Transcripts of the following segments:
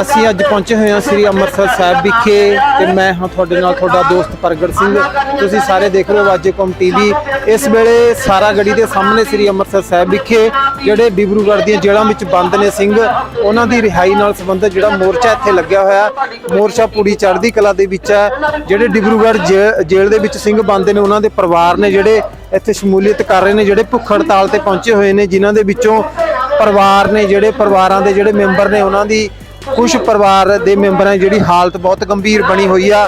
ਅਸੀਂ ਅੱਜ ਪਹੁੰਚੇ ਹੋਏ ਹਾਂ ਸ੍ਰੀ ਅੰਮ੍ਰਿਤਸਰ ਸਾਹਿਬ ਵਿਖੇ ਤੇ ਮੈਂ ਹਾਂ ਤੁਹਾਡੇ ਨਾਲ ਤੁਹਾਡਾ ਦੋਸਤ ਪ੍ਰਗਟ ਸਿੰਘ। ਤੁਸੀਂ ਸਾਰੇ ਦੇਖ ਰਹੇ ਹੋ ਵਾਜੇਕਮ ਟੀਵੀ ਇਸ ਵੇਲੇ ਸਾਰਾ ਗੜੀ ਦੇ ਸਾਹਮਣੇ ਸ੍ਰੀ ਅੰਮ੍ਰਿਤਸਰ ਸਾਹਿਬ ਵਿਖੇ ਜਿਹੜੇ ਡਿਬਰੂਗੜ੍ਹ ਦੀਆਂ ਜੇਲ੍ਹਾਂ ਵਿੱਚ ਬੰਦ ਨੇ ਸਿੰਘ, ਉਹਨਾਂ ਦੀ ਰਿਹਾਈ ਨਾਲ ਸੰਬੰਧਿਤ ਜਿਹੜਾ ਮੋਰਚਾ ਇੱਥੇ ਲੱਗਿਆ ਹੋਇਆ ਮੋਰਚਾ ਪੂਰੀ ਚੜ੍ਹਦੀ ਕਲਾ ਦੇ ਵਿੱਚ ਹੈ। ਜਿਹੜੇ ਡਿਬਰੂਗੜ੍ਹ ਜੇ- ਜੇਲ੍ਹ ਦੇ ਵਿੱਚ ਸਿੰਘ ਬੰਦ ਨੇ, ਉਹਨਾਂ ਦੇ ਪਰਿਵਾਰ ਨੇ ਜਿਹੜੇ ਇੱਥੇ ਸ਼ਮੂਲੀਅਤ ਕਰ ਰਹੇ ਨੇ, ਜਿਹੜੇ ਭੁੱਖ ਹੜਤਾਲ ਤੇ ਪਹੁੰਚੇ ਹੋਏ ਨੇ, ਜਿਨ੍ਹਾਂ ਦੇ ਵਿੱਚੋਂ ਪਰਿਵਾਰ ਨੇ ਜਿਹੜੇ ਪਰਿਵਾਰਾਂ ਦੇ ਜਿਹੜੇ ਮੈਂਬਰ ਨੇ ਉਹਨਾਂ ਦੀ ਕੁਝ ਪਰਿਵਾਰ ਦੇ ਮੈਂਬਰਾਂ ਦੀ ਜਿਹੜੀ ਹਾਲਤ ਬਹੁਤ ਗੰਭੀਰ ਬਣੀ ਹੋਈ ਆ।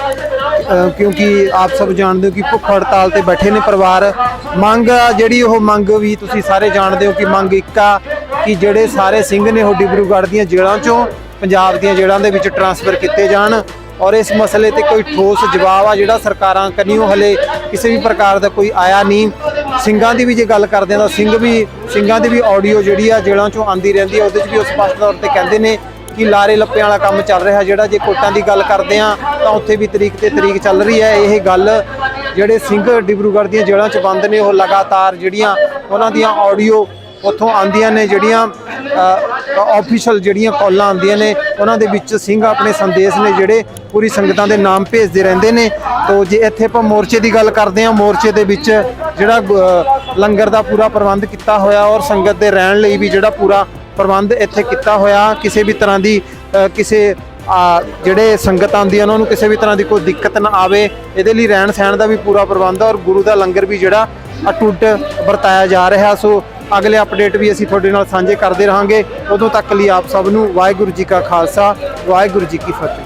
ਕਿਉਂਕਿ ਆਪ ਸਭ ਜਾਣਦੇ ਹੋ ਕਿ ਭੁੱਖ ਹੜਤਾਲ ਤੇ ਬੈਠੇ ਨੇ ਪਰਿਵਾਰ। ਮੰਗ ਆ, ਜਿਹੜੀ ਉਹ ਮੰਗ ਵੀ ਤੁਸੀਂ ਸਾਰੇ ਜਾਣਦੇ ਹੋ ਕਿ ਮੰਗ ਇੱਕ ਆ ਕਿ ਜਿਹੜੇ ਸਾਰੇ ਸਿੰਘ ਨੇ ਉਹ ਡਿਬਰੂਗੜ੍ਹ ਦੀਆਂ ਜੇਲ੍ਹਾਂ ਚੋਂ ਪੰਜਾਬ ਦੀਆਂ ਜੇਲ੍ਹਾਂ ਦੇ ਵਿੱਚ ਟਰਾਂਸਫਰ ਕੀਤੇ ਜਾਣ। ਔਰ ਇਸ ਮਸਲੇ ਤੇ ਕੋਈ ਠੋਸ ਜਵਾਬ ਆ ਜਿਹੜਾ ਸਰਕਾਰਾਂ ਕੰਨਿਓ ਹਲੇ ਕਿਸੇ ਵੀ ਪ੍ਰਕਾਰ ਦਾ ਕੋਈ ਆਇਆ ਨਹੀਂ। ਸਿੰਘਾਂ ਦੀ ਵੀ ਜੇ ਗੱਲ ਕਰਦੇ ਹਾਂ ਤਾਂ ਸਿੰਘ ਵੀ, ਸਿੰਘਾਂ ਦੀ ਵੀ ਆਡੀਓ ਜਿਹੜੀ ਆ ਜੇਲ੍ਹਾਂ ਚੋਂ ਆਂਦੀ ਰਹਿੰਦੀ ਆ, ਉਹਦੇ 'ਚ ਵੀ ਉਹ ਸਪਸ਼ਟ ਤੌਰ ਤੇ ਕਹਿੰਦੇ ਨੇ ਕਿ ਲਾਰੇ ਲੱਪਿਆਂ ਵਾਲਾ ਕੰਮ ਚੱਲ ਰਿਹਾ, ਜਿਹੜਾ ਜੇ ਕੋਟਾਂ ਦੀ ਗੱਲ ਕਰਦੇ ਆ ਤਾਂ ਉੱਥੇ ਵੀ ਤਰੀਕ ਤੇ ਤਰੀਕ ਚੱਲ ਰਹੀ ਹੈ। ਇਹ ਗੱਲ ਜਿਹੜੇ ਸਿੰਘ ਡਿਬਰੂਗੜ੍ਹ ਦੀਆਂ ਜੇਲ੍ਹਾਂ 'ਚ ਬੰਦ ਨੇ, ਉਹ ਲਗਾਤਾਰ ਜਿਹੜੀਆਂ ਉਹਨਾਂ ਦੀਆਂ ਆਡੀਓ ਉੱਥੋਂ ਆਂਦੀਆਂ ਨੇ, ਜਿਹੜੀਆਂ ਆਫੀਸ਼ੀਅਲ ਜਿਹੜੀਆਂ ਕਾਲਾਂ ਆਉਂਦੀਆਂ ਨੇ, ਉਹਨਾਂ ਦੇ ਵਿੱਚ ਸਿੰਘ ਆਪਣੇ ਸੰਦੇਸ਼ ਨੇ ਜਿਹੜੇ ਪੂਰੀ ਸੰਗਤਾਂ ਦੇ ਨਾਮ ਭੇਜਦੇ ਰਹਿੰਦੇ ਨੇ। ਤੋਂ ਜੇ ਇੱਥੇ ਆਪਾਂ ਮੋਰਚੇ ਦੀ ਗੱਲ ਕਰਦੇ ਹਾਂ, ਮੋਰਚੇ ਦੇ ਵਿੱਚ ਜਿਹੜਾ ਲੰਗਰ ਦਾ ਪੂਰਾ ਪ੍ਰਬੰਧ ਕੀਤਾ ਹੋਇਆ ਔਰ ਸੰਗਤ ਦੇ ਰਹਿਣ ਲਈ ਵੀ ਜਿਹੜਾ ਪੂਰਾ ਪ੍ਰਬੰਧ ਇੱਥੇ ਕੀਤਾ ਹੋਇਆ, ਕਿਸੇ ਵੀ ਤਰ੍ਹਾਂ ਦੀ ਕਿਸੇ ਜਿਹੜੇ ਸੰਗਤ ਆਉਂਦੀ ਆ, ਉਹਨਾਂ ਨੂੰ ਕਿਸੇ ਵੀ ਤਰ੍ਹਾਂ ਦੀ ਕੋਈ ਦਿੱਕਤ ਨਾ ਆਵੇ, ਇਹਦੇ ਲਈ ਰਹਿਣ ਸਹਿਣ ਦਾ ਵੀ ਪੂਰਾ ਪ੍ਰਬੰਧ ਔਰ ਗੁਰੂ ਦਾ ਲੰਗਰ ਵੀ ਜਿਹੜਾ ਅਟੁੱਟ ਵਰਤਾਇਆ ਜਾ ਰਿਹਾ। ਸੋ ਅਗਲੇ ਅਪਡੇਟ ਵੀ ਅਸੀਂ ਤੁਹਾਡੇ ਨਾਲ ਸਾਂਝੇ ਕਰਦੇ ਰਹਾਂਗੇ। ਉਦੋਂ ਤੱਕ ਲਈ ਆਪ ਸਭ ਨੂੰ ਵਾਹਿਗੁਰੂ ਜੀ ਕਾ ਖਾਲਸਾ, ਵਾਹਿਗੁਰੂ ਜੀ ਕੀ ਫਤਿਹ।